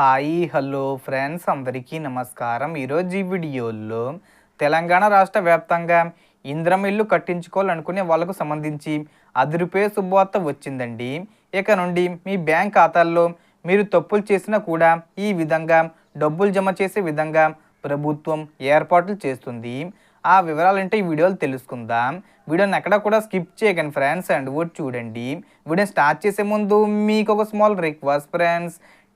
Hi hello friends. అందరికీ నమస్కారం. ఈరోజు ఈ వీడియోలో తెలంగాణ రాష్ట్ర వ్యాప్తంగా ఇంద్రం ఇల్లు కట్టించుకోవాలనుకునే వాళ్ళకు సంబంధించి అది శుభవార్త వచ్చిందండి. ఇక నుండి మీ బ్యాంక్ ఖాతాల్లో మీరు తప్పులు చేసినా కూడా ఈ విధంగా డబ్బులు జమ చేసే విధంగా ప్రభుత్వం ఏర్పాట్లు చేస్తుంది. ఆ వివరాలంటే ఈ వీడియోలు తెలుసుకుందాం. వీడియోని ఎక్కడ కూడా స్కిప్ చేయకండి ఫ్రెండ్స్. అండ్ కూడా చూడండి. వీడియోని స్టార్ట్ చేసే ముందు మీకు ఒక small request friends.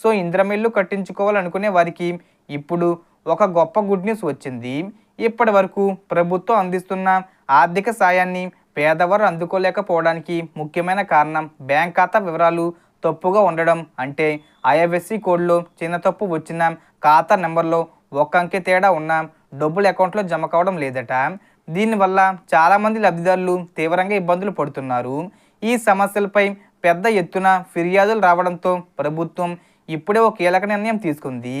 సో ఇంద్రమిల్లు కట్టించుకోవాలనుకునే వారికి ఇప్పుడు ఒక గొప్ప గుడ్ న్యూస్ వచ్చింది. ఇప్పటి వరకు ప్రభుత్వం అందిస్తున్న ఆర్థిక సాయాన్ని పేదవారు అందుకోలేకపోవడానికి ముఖ్యమైన కారణం బ్యాంక్ ఖాతా వివరాలు తప్పుగా ఉండడం అంటే ఐఎఫ్ఎస్సి కోడ్లో చిన్న తప్పు వచ్చిన ఖాతా నెంబర్లో ఒక్క అంకె తేడా ఉన్న డబ్బులు అకౌంట్లో జమ కావడం లేదట. దీనివల్ల చాలామంది లబ్ధిదారులు తీవ్రంగా ఇబ్బందులు పడుతున్నారు. ఈ సమస్యలపై పెద్ద ఎత్తున ఫిర్యాదులు రావడంతో ప్రభుత్వం ఇప్పుడే ఒక కీలక నిర్ణయం తీసుకుంది.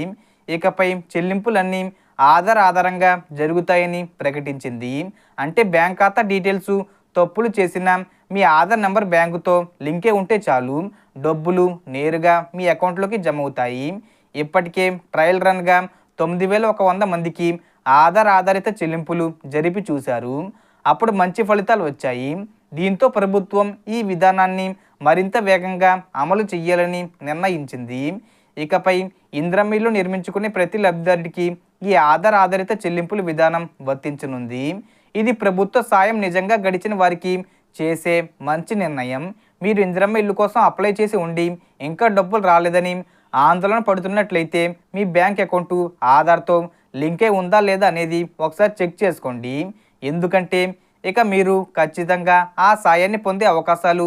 ఇకపై చెల్లింపులన్నీ ఆధార్ ఆధారంగా జరుగుతాయని ప్రకటించింది. అంటే బ్యాంక్ ఖాతా డీటెయిల్స్ తప్పులు చేసిన మీ ఆధార్ నెంబర్ బ్యాంకుతో లింకే ఉంటే చాలు. డబ్బులు నేరుగా మీ అకౌంట్లోకి జమ అవుతాయి ఇప్పటికే ట్రయల్ రన్గా తొమ్మిది వేల ఒక వంద మందికి ఆధార్ ఆధారిత చెల్లింపులు జరిపి చూశారు. అప్పుడు మంచి ఫలితాలు వచ్చాయి. దీంతో ప్రభుత్వం ఈ విధానాన్ని మరింత వేగంగా అమలు చేయాలని నిర్ణయించింది. ఇకపై ఇంద్రమిల్లు నిర్మించుకునే ప్రతి లబ్ధిదారుడికి ఈ ఆధార్ ఆధారిత చెల్లింపుల విధానం వర్తించనుంది. ఇది ప్రభుత్వ సాయం నిజంగా గడిచిన వారికి చేసే మంచి నిర్ణయం. మీరు ఇందిరమ్మ ఇల్లు కోసం అప్లై చేసి ఉండి ఇంకా డబ్బులు రాలేదని ఆందోళన పడుతున్నట్లయితే మీ బ్యాంక్ అకౌంటు ఆధార్తో లింకే ఉందా లేదా అనేది ఒకసారి చెక్ చేసుకోండి. ఎందుకంటే ఇక మీరు ఖచ్చితంగా ఆ సాయాన్ని పొందే అవకాశాలు